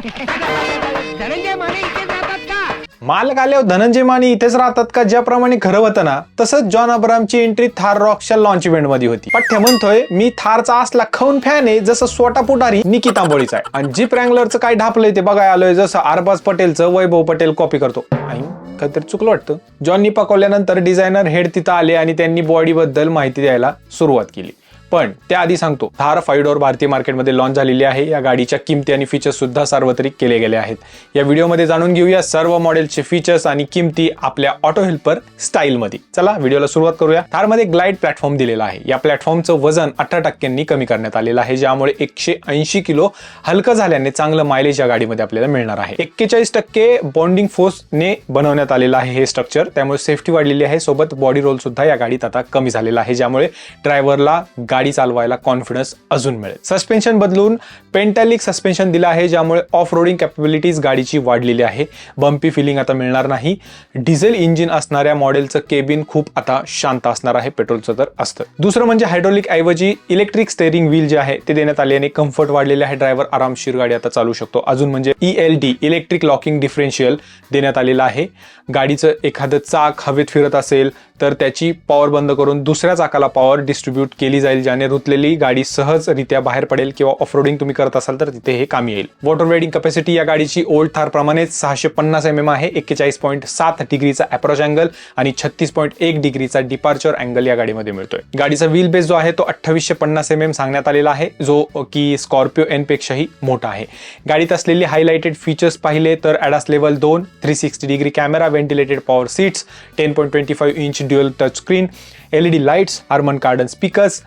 धनंजय माने इथे जातात का? मालक आल्यावर धनंजय माने इथेच राहतात का? ज्याप्रमाणे खरं होतं ना तसंच जॉन अब्रामची एंट्री थार रॉकच्या लॉन्च इव्हेंटमध्ये होती. पठ्ठे म्हणतोय मी थारचा असला खाऊन फॅन आहे जसं सोटा पुटारी निकी तांबोळीचा आहे. आणि जीप रँगलरचं काय ढापलंय ते बघाय आलोय जसं आरबाज पटेलचं वैभव पटेल कॉपी करतो. आई, काहीतरी चुकलं वाटतं. जॉननी पकवल्यानंतर डिझायनर हेड तिथं आले आणि त्यांनी बॉडी बद्दल माहिती द्यायला सुरुवात केली. पण त्याआधी सांगतो थार फाईव्ह डोअर भारतीय मार्केटमध्ये लॉन्च झालेली आहे. या गाडीच्या किमती आणि फीचर्स सुद्धा सार्वत्रिक केले गेले आहेत. या व्हिडिओमध्ये जाणून घेऊया सर्व मॉडेलचे फीचर्स आणि किमती आपल्या ऑटो हेल्पर स्टाईलमध्ये चला व्हिडिओला सुरुवात करूया. थारमध्ये ग्लाइड प्लॅटफॉर्म दिलेला आहे. या प्लॅटफॉर्मचं वजन अठरा टक्क्यांनी कमी करण्यात आलेलं आहे ज्यामुळे एकशे ऐंशी किलो हलकं झाल्याने चांगलं मायलेज या गाडीमध्ये आपल्याला मिळणार आहे. एक्केचाळीस टक्के बॉन्डिंग फोर्सने बनवण्यात आलेलं आहे हे स्ट्रक्चर त्यामुळे सेफ्टी वाढलेली आहे. सोबत बॉडी रोल सुद्धा या गाडीत आता कमी झालेला आहे ज्यामुळे ड्रायव्हरला गाडी गाडी चालवायला कॉन्फिडन्स अजून मिळेल. सस्पेन्शन बदलून पेंटॅलिक सस्पेन्शन दिलं आहे ज्यामुळे ऑफ रोडिंग कॅपेबिलिटीज गाडीची वाढलेली आहे. बम्पी फिलिंग आता मिळणार नाही. डिझेल इंजिन असणाऱ्या मॉडेलचं केबिन खूप आता शांत असणार आहे पेट्रोलचं तर असतं. दुसरं म्हणजे हायड्रोलिक ऐवजी इलेक्ट्रिक स्टेअरिंग व्हील जे आहे ते देण्यात आल्याने कम्फर्ट वाढलेले आहे. ड्रायव्हर आरामशीर गाडी आता चालू शकतो. अजून म्हणजे E L D electric locking differential देण्यात आलेलं आहे. गाडीचं एखादं चाक हवेत फिरत असेल तर त्याची पॉवर बंद करून दुसऱ्या चाकाला पॉवर डिस्ट्रीब्यूट केली जाईल ज्याने रुतलेली गाडी सहजरित्या बाहेर पडेल किंवा ऑफरोडिंग तुम्ही करत असाल तर तिथे हे कामी येईल. वॉटर वेडिंग कॅपॅसिटी या गाडीची ओल्ड थार प्रमाणेच सहाशे पन्नास एम एम आहे. एक्केचाळीस पॉईंट सात डिग्रीचा अप्रोच अँगल आणि छत्तीस पॉईंट एक डिग्रीचा डिपार्चर अँगल या गाडीमध्ये मिळतोय. गाडीचा व्हील बेस जो आहे तो अठ्ठावीसशे पन्नास एम एम सांगण्यात आलेला आहे जो की स्कॉर्पिओ एन पेक्षाही मोठा आहे. गाडीत असलेले हायलाइटेड फीचर्स पाहिले तर ॲडास लेवल दोन three sixty degree camera ventilated power seats ten point twenty five inch dual touch screen L E D lights Harman Kardon speakers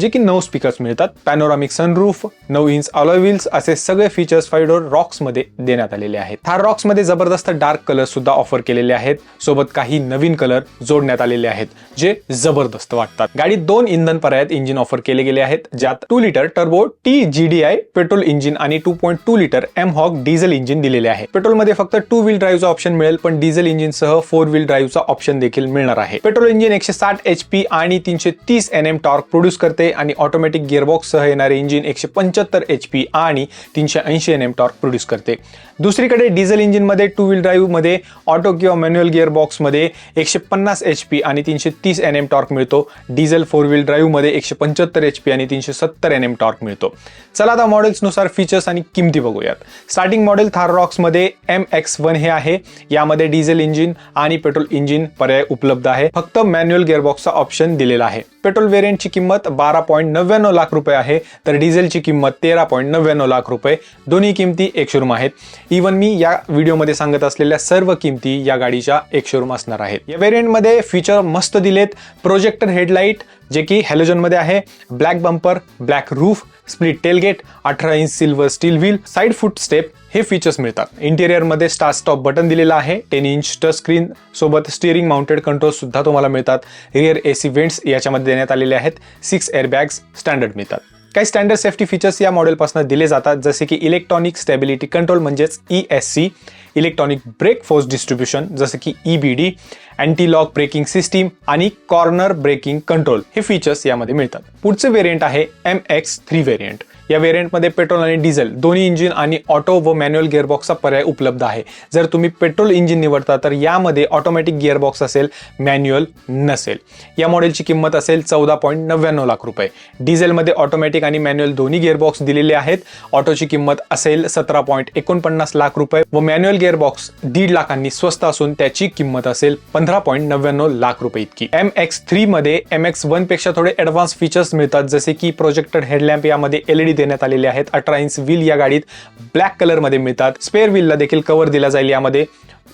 जे की नऊ स्पीकर्स मिळतात. पॅनोरामिक सनरूफ नऊ इंच अलॉय व्हील्स असे सगळे फीचर्स फाईव्ह डोर रॉक्समध्ये देण्यात आलेले आहेत. थार रॉक्समध्ये जबरदस्त डार्क कलर सुद्धा ऑफर केलेले आहेत. सोबत काही नवीन कलर जोडण्यात आलेले आहेत जे जबरदस्त वाटतात. गाडीत दोन इंधन पर्यायात इंजिन ऑफर केले गेले आहेत ज्यात two litre turbo T G D I petrol engine आणि two point two litre M hawk diesel engine दिलेले आहे. पेट्रोलमध्ये फक्त टू व्हील ड्राईव्हचा ऑप्शन मिळेल पण डिझेल इंजिनसह फोर व्हील ड्राईव्हचा ऑप्शन देखील मिळणार आहे. पेट्रोल इंजिन एकशे साठ एच पी आणि तीनशे तीस एन एम टॉर्क प्रोड्यूस करते. आणि ऑटोमॅटिक गिअरबॉक्ससह येणारे इंजिन एकशे पंच्याहत्तर एच पी आणि तीनशे ऐंशी एन एम टॉर्क प्रोड्यूस करते. दुसरीकडे डिझेल इंजिनमध्ये टू व्हील ड्राईव्हमध्ये ऑटो किंवा मॅन्युअल गिअरबॉक्समध्ये एकशे पन्नास एच पी आणि तीनशे तीस एन एम टॉर्क मिळतो. डिझेल फोर व्हील ड्राईव्हमध्ये एकशे पंच्याहत्तर एच पी आणि तीनशे सत्तर एन एम टॉर्क मिळतो. चला आता मॉडेल्सनुसार फीचर्स आणि किमती बघूयात. स्टार्टिंग मॉडेल थार रॉक्समध्ये एम एक्स वन हे आहे. यामध्ये डिझेल इंजिन आणि पेट्रोल इंजिन पर्याय उपलब्ध आहे. फक्त मॅन्युअल गिअरबॉक्सचा ऑप्शन दिलेला आहे. पेट्रोल व्हेरियंटची किंमत बारा बारा पॉईंट नव्याण्णव लाख रुपये आहे. तर डिझेलची किंमत तेरा पॉईंट नव्याण्णव लाख रुपये. दोन्ही किमती एक शोरूम आहेत. इवन मी या व्हिडिओमध्ये सांगत असलेल्या सर्व किमती या गाडीच्या एक शोरूम असणार आहेत. या व्हेरियंटमध्ये फीचर मस्त दिलेत. प्रोजेक्टर हेडलाईट जे की हॅलोजनमध्ये आहे black bumper black roof split tailgate अठरा inch silver steel wheel side foot step हे फीचर्स मिळतात. इंटेरियरमध्ये स्टार स्टॉप बटन दिलेलं आहे टेन इंच टच स्क्रीन सोबत स्टिअरिंग माउंटेड कंट्रोल सुद्धा तुम्हाला मिळतात. रिअर एसी वेंट्स याच्यामध्ये देण्यात आलेले आहेत. सिक्स एअरबॅग्स स्टँडर्ड मिळतात. काही स्टँडर्ड सेफ्टी फीचर्स या मॉडेलपासून दिले जातात. जसे की इलेक्ट्रॉनिक स्टॅबिलिटी कंट्रोल म्हणजेच E S C electronic brake force distribution जसं की E B D anti lock braking system आणि कॉर्नर ब्रेकिंग कंट्रोल हे फीचर्स यामध्ये मिळतात. पुढचे व्हेरियंट आहे एम एक्स थ्री व्हेरियंट या व्हेरियंटमध्ये पेट्रोल आणि डिझेल दोन्ही इंजिन आणि ऑटो व मॅन्युअल गिअरबॉक्सचा पर्याय उपलब्ध आहे. जर तुम्ही पेट्रोल इंजिन निवडता तर यामध्ये ऑटोमॅटिक गिअरबॉक्स असेल मॅन्युअल नसेल. या मॉडेलची किंमत असेल चौदा पॉईंट नव्याण्णव लाख रुपये. डिझेलमध्ये ऑटोमॅटिक आणि मॅन्युअल दोन्ही गिअरबॉक्स दिलेले आहेत. ऑटोची किंमत असेल सतरा पॉईंट एकोणपन्नास लाख रुपये व मॅन्युअल गिअरबॉक्स दीड लाखांनी स्वस्त असून त्याची किंमत असेल पंधरा पॉईंट नव्याण्णव लाख रुपये इतकी. एम एक्स थ्री मध्ये एम एक्स वनपेक्षा थोडे ऍडव्हान्स फीचर्स मिळतात जसे की प्रोजेक्टेड हेडलॅम्प यामध्ये एलईडी देण्यात आलेले आहेत. अठरा इंच व्हील या गाडीत ब्लॅक कलरमध्ये मिळतात. स्पेअर व्हीलला देखील कव्हर दिला जाईल यामध्ये.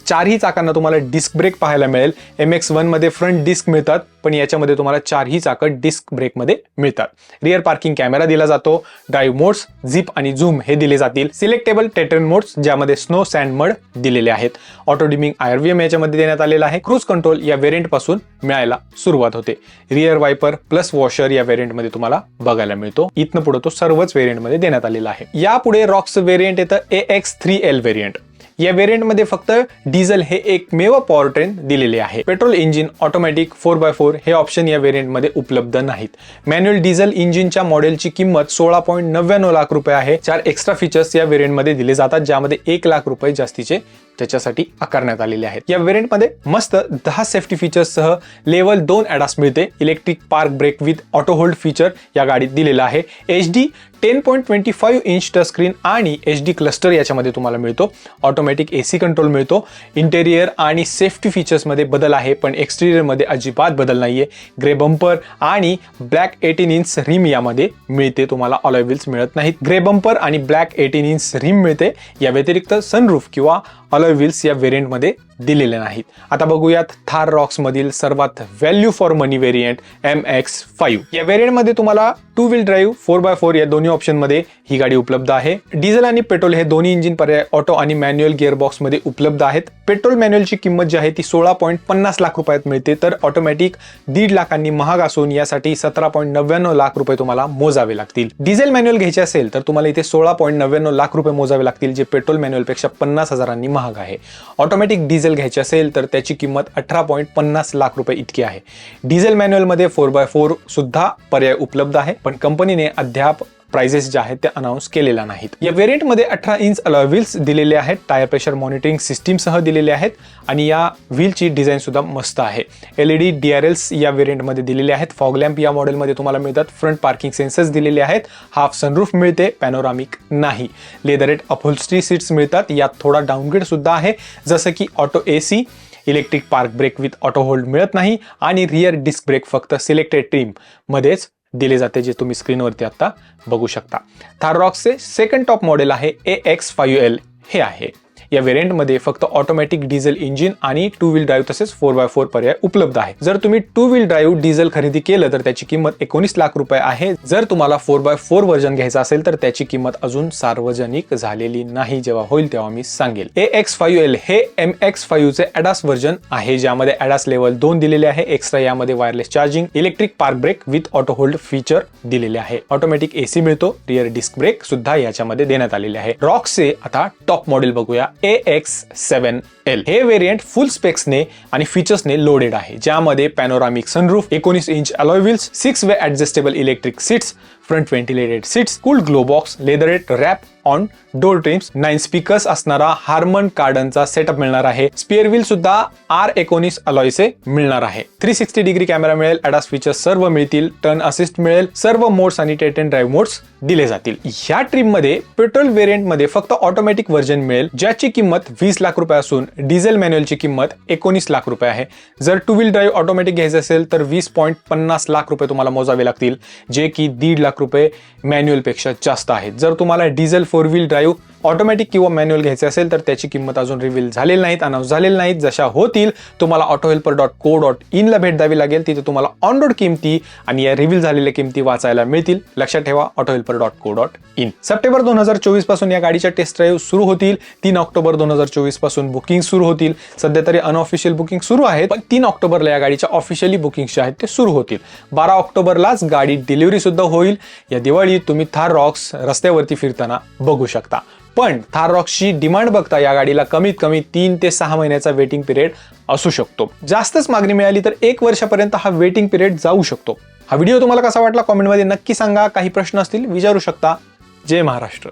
चारही चाकांना तुम्हाला डिस्क ब्रेक पाहायला मिळेल. एम एक्समध्ये फ्रंट डिस्क मिळतात पण याच्यामध्ये तुम्हाला चारही चाकं डिस्क ब्रेकमध्ये मिळतात. रिअर पार्किंग कॅमेरा दिला जातो. ड्राईव्ह मोड्स झिप आणि झूम हे दिले जातील. सिलेक्टेबल टेटर्न मोड्स ज्यामध्ये स्नो सँड मड दिलेले आहेत. ऑटो डिमिंग आयरव्हीएम याच्यामध्ये देण्यात आलेला आहे. क्रूज कंट्रोल या व्हेरियंटपासून मिळायला सुरुवात होते. रिअर वायपर प्लस वॉशर या व्हेरियंटमध्ये तुम्हाला बघायला मिळतो. इथनं पुढे तो सर्वच व्हेरियंटमध्ये देण्यात आलेला आहे. यापुढे रॉक्स व्हेरियंट येतं. A X three L variant या व्हेरियंटमध्ये फक्त डिझेल हे एकमेव पॉवर ट्रेन दिलेले आहे. Petrol engine automatic four by four हे ऑप्शन या व्हेरियंटमध्ये उपलब्ध नाहीत. मॅन्युअल डिझेल इंजिनच्या मॉडेलची किंमत सोळा पॉईंट नव्याण्णव लाख रुपये आहे. चार एक्स्ट्रा फीचर्स या व्हेरियंटमध्ये दिले जातात ज्यामध्ये एक लाख रुपये जास्तीचे त्याच्यासाठी आकारण्यात आलेले आहेत. या व्हेरियंटमध्ये मस्त दहा सेफ्टी फीचर्ससह लेवल दोन ॲडास मिळते. Electric park brake with auto hold feature या गाडीत दिलेला आहे. H D ten point twenty five inch touch screen आणि एच डी क्लस्टर याच्यामध्ये तुम्हाला मिळतो. ऑटोमॅटिक ए सी कंट्रोल मिळतो. इंटेरियर आणि सेफ्टी फीचर्समध्ये बदल आहे पण एक्सटिरियरमध्ये अजिबात बदल नाहीये. ग्रे बंपर आणि ब्लॅक एटीन इंच रिम यामध्ये मिळते. तुम्हाला ऑलॉय व्हील्स मिळत नाहीत. ग्रे बंपर आणि ब्लॅक एटीन इंच रिम मिळते. या व्यतिरिक्त सनरूफ किंवा ऑलॉय व्हील्स या व्हेरियंटमध्ये दिलेले नाहीत. आता बघूयात थार रॉक्स मधील सर्वात value for money variant M X five या व्हेरियंटमध्ये तुम्हाला two wheel drive four by four या दोन्ही ऑप्शनमध्ये ही गाडी उपलब्ध आहे. डिझेल आणि पेट्रोल हे दोन्ही इंजिन पर्याय ऑटो आणि मॅन्युअल गिअरबॉक्समध्ये उपलब्ध आहेत. पेट्रोल मॅन्युअलची किंमत जी आहे ती सोळा पॉईंट पन्नास लाख रुपयात मिळते. तर ऑटोमॅटिक दीड लाखांनी महाग असून यासाठी सतरा पॉईंट नव्याण्णव लाख रुपये तुम्हाला मोजावे लागतील. डिझेल मॅन्युअल घ्यायचे असेल तर तुम्हाला इथे सोळा पॉईंट नव्याण्णव लाख रुपये मोजावे लागतील जे पेट्रोल मॅन्युअलपेक्षा पन्नास हजारांनी महाग आहे. ऑटोमॅटिक डिझेल घ्यायचे असेल तर त्याची किंमत अठरा पॉईंट पन्नास लाख रुपये इतकी आहे. डिझेल मॅन्युअलमध्ये फोर बाय फोर सुद्धा पर्याय उपलब्ध आहे पण कंपनीने अद्याप प्राइजेस ज्या आहेत त्या अनाऊन्स केलेल्या नाहीत. या व्हेरियंटमध्ये अठरा इंच अलॉय व्हील्स दिलेले आहेत टायर प्रेशर मॉनिटरिंग सिस्टीमसह दिलेले आहेत आणि या व्हीलची डिझाईन सुद्धा मस्त आहे. L E D D R Ls या व्हेरियंटमध्ये दिलेले आहेत. फॉग लॅम्प या मॉडेलमध्ये तुम्हाला मिळतात. फ्रंट पार्किंग सेन्सर्स दिलेले आहेत. हाफ सनरूफ मिळते. पॅनोरामिक नाही. लेदरेट अपहोल्स्ट्री सीट्स मिळतात. यात थोडा डाऊनग्रेड सुद्धा आहे. जसं की auto A C electric park brake with auto hold मिळत नाही आणि रिअर डिस्क ब्रेक फक्त सिलेक्टेड ट्रीम मध्येच दिले जाते जे तुम्ही स्क्रीनवरती आता बघू शकता. थारॉक्सचे सेकंड टॉप मॉडेल आहे ए एक्स फायू एल हे आहे. या व्हेरियंटमध्ये फक्त ऑटोमॅटिक डिझेल इंजिन आणि टू व्हील ड्राईव्ह तसेच फोर बाय फोर पर्याय उपलब्ध आहे. जर तुम्ही टू व्हील ड्राईव्ह डिझेल खरेदी केलं तर त्याची किंमत एकोणीस लाख रुपये आहे. जर तुम्हाला फोर बाय फोर व्हर्जन घ्यायचं असेल तर त्याची किंमत अजून सार्वजनिक झालेली नाही जेव्हा होईल तेव्हा मी सांगेल. ए एक्स फाईव्ह एल हे एम एक्स फाईव्हचे ॲडास व्हर्जन आहे ज्यामध्ये ॲडास लेवल दोन दिलेले आहे. एक्स्ट्रा यामध्ये wireless charging electric park brake with auto hold feature दिलेले आहे. ऑटोमॅटिक एसी मिळतो रिअर डिस्क ब्रेक सुद्धा याच्यामध्ये देण्यात आलेले आहे. रॉक्सचे आता टॉप मॉडेल बघूया. ए एक्स सेवन एल हे व्हेरियंट फुल स्पेक्सने आणि फीचर्सने लोडेड आहे. ज्यामध्ये पॅनोरामिक सनरूफ एकोणीस inch alloy wheels six way adjustable electric seats front ventilated seats cool glovebox leatherette wrap on door trims nine speakers असणारा Harman कार्डनचा सेटअप मिळणार आहे. स्पिअर व्हील सुद्धा आर एकोणीस अलॉयचे मिळणार आहे. थ्री सिक्स्टी डिग्री कॅमेरा मिळेल. अडास फीचर्स सर्व मिळतील. टर्न असिस्ट मिळेल. सर्व मोड्स आणि टेट अँड ड्राईव्ह मोड्स दिले जातील. ह्या ट्रिममध्ये पेट्रोल व्हेरियंटमध्ये फक्त ऑटोमॅटिक व्हर्जन मिळेल ज्याची किंमत वीस लाख रुपये असून डिझेल मॅन्युअलची किंमत एकोणीस लाख रुपये आहे. जर टू व्हील ड्राईव्ह ऑटोमॅटिक घ्यायचं असेल तर वीस पॉईंट पन्नास लाख रुपये तुम्हाला मोजावे लागतील जे की दीड लाख रुपये मॅन्युअलपेक्षा जास्त आहेत जर तुम्हाला diesel four wheel drive automatic किंवा मॅन्युअल घ्यायचे असेल तर त्याची किंमत अजून रिव्हील झालेली नाहीत अनाऊन्स झालेली नाहीत. जशा होतील तुम्हाला auto helper dot co dot इनला भेट द्यावी लागेल. तिथे तुम्हाला ऑन रोड किमती आणि या रिव्हील झालेल्या किमती वाचायला मिळतील. लक्षात ठेवा auto helper dot co dot in September दोन हजार चोवीसपासून या गाडीच्या टेस्ट ड्राईव्ह सुरू होतील. तीन ऑक्टोबर दोन हजार चोवीसपासून बुकिंग सुरू होतील. सध्या तरी अनऑफिशियल बुकिंग सुरू आहेत पण तीन ऑक्टोबरला या गाडीच्या ऑफिशियली बुकिंग जे आहेत ते सुरू होतील. बारा ऑक्टोबरलाच गाडी डिलिव्हरी सुद्धा होईल. या दिवाळीत तुम्ही थार रॉक्स रस्त्यावरती फिरताना बघू शकता. पण थार रॉक्सची डिमांड बघता या गाडीला कमीत कमी तीन ते सहा महिन्याचा वेटिंग पिरियड असू शकतो. जास्तच मागणी मिळाली तर एक वर्षापर्यंत हा वेटिंग पिरियड जाऊ शकतो. हा व्हिडिओ तुम्हाला कसा वाटला? कॉमेंटमध्ये नक्की सांगा. काही प्रश्न असतील विचारू शकता. जय महाराष्ट्र.